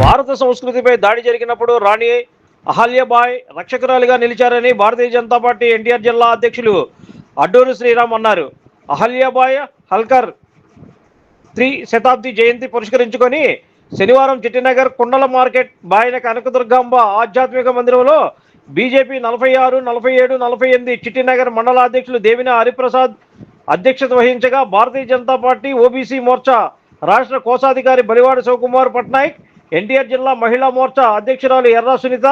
భారత సంస్కృతిపై దాడి జరిగినప్పుడు రాణి అహల్యబాయ్ రక్షకురాలిగా నిలిచారని భారతీయ జనతా పార్టీ ఎన్టీఆర్ జిల్లా అధ్యక్షులు అడ్డూరు శ్రీరామ్ అన్నారు. అహల్యబాయ్ హల్కర్ త్రి శతాబ్ది జయంతి పురస్కరించుకొని శనివారం చిట్టినగర్ కుండల మార్కెట్ బాయన కనకదుర్గాంబ ఆధ్యాత్మిక మందిరంలో బీజేపీ నలభై ఆరు నలభై ఏడు నలభై ఎనిమిది చిట్టినగర్ మండల అధ్యక్షులు దేవిన హరిప్రసాద్ అధ్యక్షత వహించగా భారతీయ జనతా పార్టీ ఓబీసీ మోర్చా రాష్ట్ర కోశాధికారి బలివాడ శివకుమార్ పట్నాయక్ ఎన్టీఆర్ జిల్లా మహిళా మోర్చా అధ్యక్షురాలు ఎర్ర సునీత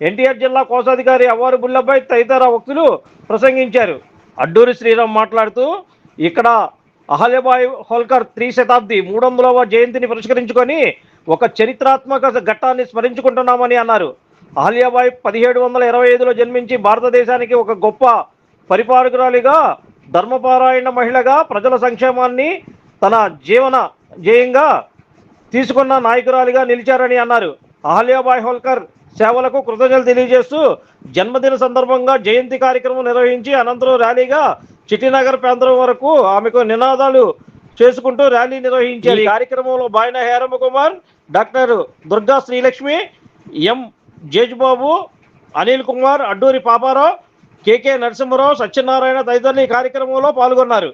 ఎన్టీఆర్ జిల్లా కోశాధికారి అవ్వారు బుల్లభాయ్ తదితర వ్యక్తులు ప్రసంగించారు. అడ్డూరి శ్రీరామ్ మాట్లాడుతూ ఇక్కడ అహల్యబాయ్ హోల్కర్ త్రీ శతాబ్ది మూడు వందలవ జయంతిని పురస్కరించుకొని ఒక చరిత్రాత్మక ఘట్టాన్ని స్మరించుకుంటున్నామని అన్నారు. అహల్యాబాయ్ పదిహేడు వందల ఇరవై ఐదులో జన్మించి భారతదేశానికి ఒక గొప్ప పరిపాలకురాలిగా ధర్మపారాయణ మహిళగా ప్రజల సంక్షేమాన్ని తన జీవన ధ్యేయంగా తీసుకున్న నాయకురాలిగా నిలిచారని అన్నారు. అహల్యాబాయ్ హోల్కర్ సేవలకు కృతజ్ఞతలు తెలియజేస్తూ జన్మదిన సందర్భంగా జయంతి కార్యక్రమం నిర్వహించి అనంతరం ర్యాలీగా చిట్టినగర్ ప్రాంతం వరకు ఆమెకు నినాదాలు చేసుకుంటూ ర్యాలీ నిర్వహించారు. ఈ కార్యక్రమంలో Bayana Heramma Kumar doctor Durga Srilakshmi M Jejubabu Anil Kumar Adduri Paparao KK Narasimharao Satyanarayana తదితరులు ఈ కార్యక్రమంలో పాల్గొన్నారు.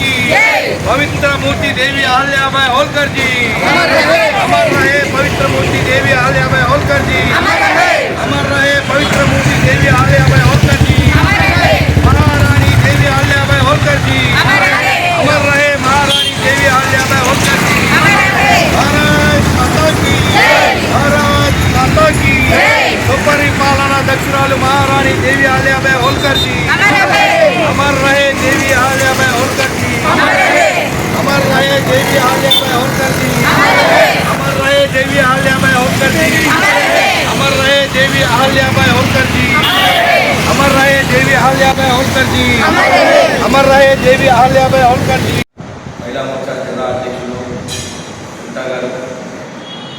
की। पवित्र मूर्ति देवी अहल्याबाई होलकर जी। अमर रहे। पवित्र मूर्ति देवी अहल्याबाई होलकर जी। अमर रहे। पवित्र मूर्ति देवी अहल्याबाई होलकर जी। महारानी देवी अहल्याबाई होलकर जी। अमर रहे। महारानी देवी अहल्याबाई होलकर जी। भारत माता की। भारत माता की। सुपरिपालना दक्षिणालु महारानी देवी अहल्याबाई होलकर जी। होलकर जी अमर रहे देवी अहल्याबाई होलकर जी अमर रहे देवी अहल्याबाई होलकर जी अमर रहे देवी अहल्याबाई होलकर जी మహిళా మోర్చా జిల్లా అధ్యక్షులు గుంటా గారు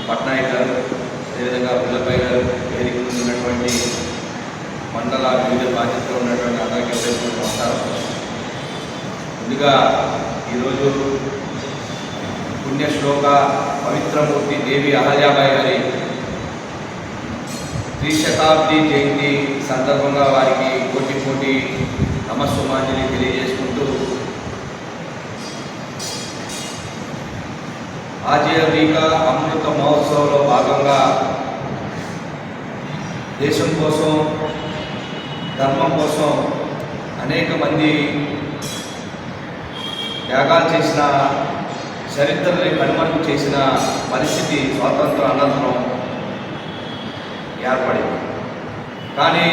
పట్నాయక్ గారు అదేవిధంగా పుల్లపయ్య గారు వేదిక ముందు ఉన్నటువంటి మండల వివిధ బాధ్యతలు ఉన్నటువంటి అందరికీ అందరికీ నమస్కారం ముందుగా ఈరోజు పుణ్యశ్లోక పవిత్రమూర్తి దేవి అహల్యాబాయి గారి త్రిశతాబ్ది జయంతి సందర్భంగా వారికి కోటి కోటి నమస్సుమాంజలి తెలియజేసుకుంటూ ఆజీవిక అమృత మహోత్సవంలో భాగంగా దేశం కోసం ధర్మం కోసం అనేక మంది త్యాగాలు చేసిన చరిత్రని కనుమరుగు చేసిన పరిస్థితి స్వాతంత్ర అనంతరం ఏర్పడింది కానీ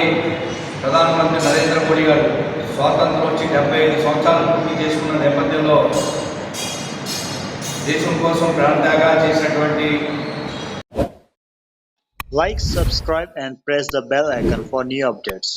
ప్రధానమంత్రి నరేంద్ర మోడీ గారు స్వాతంత్రం వచ్చి డెబ్బై ఐదు సంవత్సరాలు పూర్తి చేసుకున్న నేపథ్యంలో దేశం కోసం ప్రాణత్యాగాలు చేసినటువంటి Like, subscribe, and press the bell icon for new updates.